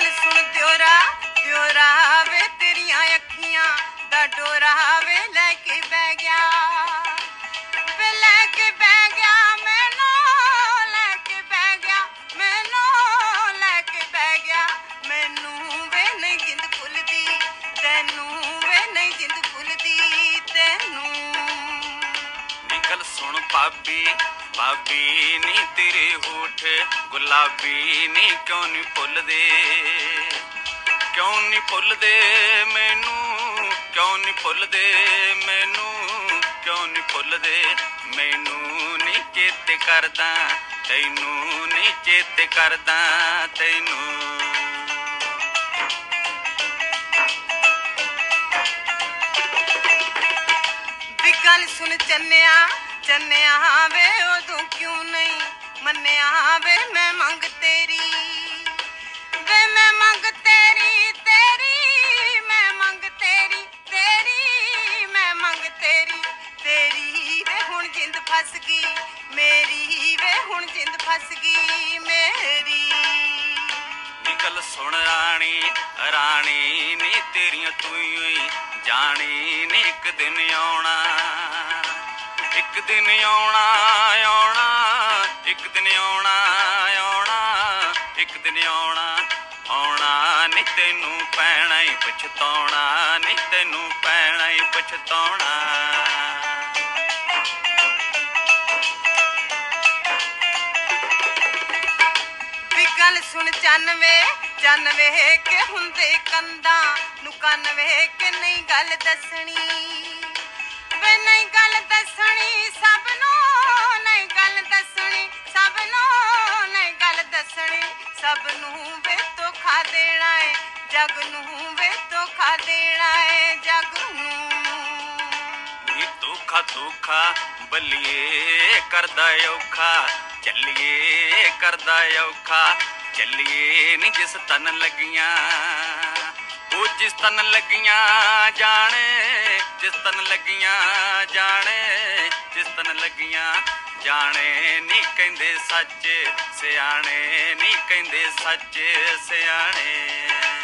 ਗੱਲ ਸੁਣ ਦਿਓਰਾ ਦਿਓਰਾ ਵੇ ਤੇਰੀਆਂ ਅੱਖੀਆਂ ਦਾ ਡੋਰਾ ਵੇ। ਸੁਣ ਭਾਬੀ ਭਾਬੀ ਨੀ ਤੇਰੇ ਹੋਠ, ਗੁਲਾਬੀ ਨੀ ਕਿਉਂ ਨਹੀਂ ਭੁੱਲਦੇ? ਕਿਉਂ ਨੀ ਭੁੱਲਦੇ ਮੈਨੂੰ, ਕਿਉਂ ਨੀ ਭੁੱਲਦੇ ਮੈਨੂੰ, ਕਿਉਂ ਨੀ ਭੁੱਲਦੇ? ਮੈਨੂੰ ਨੀ ਚੇਤੇ ਕਰਦਾ, ਤੈਨੂੰ ਨੀ ਚੇਤੇ ਕਰਦਾ, ਤੈਨੂੰ। ਵੀ ਗੱਲ ਸੁਣ ਚੰਨਿਆ। ਚੰਨਿਆ ਵੇ ਉਹ ਤੂੰ ਕਿਉਂ ਨਹੀਂ ਮੰਨਿਆ ਵੇ ਮੈਂ ਮੰਗ ਤੇਰੀ? ਵੇ ਮੈਂ ਮੰਗ ਤੇਰੀ ਤੇਰੀ, ਮੈਂ ਮੰਗ ਤੇਰੀ ਤੇਰੀ, ਮੈਂ ਮੰਗ ਤੇਰੀ ਤੇਰੀ ਵੇ ਹੁਣ ਜਿੰਦ ਫਸ ਗਈ, ਮੇਰੀ ਵੇ ਹੁਣ ਜਿੰਦ ਫਸ ਗਈ, ਮੇਰੀ। ਨੀ ਗੱਲ ਸੁਣ ਰਾਣੀ ਰਾਣੀ ਨੀ ਤੇਰੀਆਂ ਤੂੰ ਹੀ ਜਾਣੀ, ਨੀ ਇੱਕ ਦਿਨ ਆਉਣਾ। ਇੱਕ ਦਿਨ ਆਉਣਾ ਆਉਣਾ, ਇੱਕ ਦਿਨ ਆਉਣਾ ਆਉਣਾ, ਇੱਕ ਦਿਨ ਆਉਣਾ ਆਉਣਾ ਨੀ ਤੈਨੂੰ ਪੈਣਾ ਹੀ ਪਛਤਾਉਣਾ ਨੀ ਤੈਨੂੰ ਪੈਣਾ ਹੀ ਪਛਤਾਉਣਾ। ਵੀ ਗੱਲ ਸੁਣ ਚੰਨ ਵੇ ਚੰਨ ਵੇ ਕੇ ਹੁੰਦੇ ਕੰਦਾ ਨੂੰ ਕੰਨ ਵੇ ਕੇ ਨਹੀਂ ਗੱਲ ਦੱਸਣੀ। ਵੇ ਨਹੀਂ ਗੱਲ ਸਭ ਨੂੰ ਵੇ ਧੋਖਾ ਦੇਣਾ ਏ, ਜਗ ਨੂੰ ਵੇ ਧੋਖਾ ਦੇਣਾ ਏ, ਜਗ ਨੂੰ। ਨੀ ਧੋਖਾ ਧੋਖਾ, ਬੱਲੀਏ ਕਰਦਾ ਔਖਾ, ਚੱਲੀਏ ਕਰਦਾ ਔਖਾ, ਚੱਲੀਏ ਨੀ ਜਿਸ ਤਨ ਲੱਗੀਆਂ। ਉਹ ਜਿਸ ਤਨ ਲੱਗੀਆਂ ਜਾਣੇ, ਜਿਸ ਤਨ ਲੱਗੀਆਂ ਜਾਣੇ, ਜਿਸ ਤਨ ਲੱਗੀਆਂ ਜਾਣੇ ਨੀ ਕਹਿੰਦੇ ਸੱਚ ਸਿਆਣੇ ਨੀ ਕਹਿੰਦੇ ਸੱਚ ਸਿਆਣੇ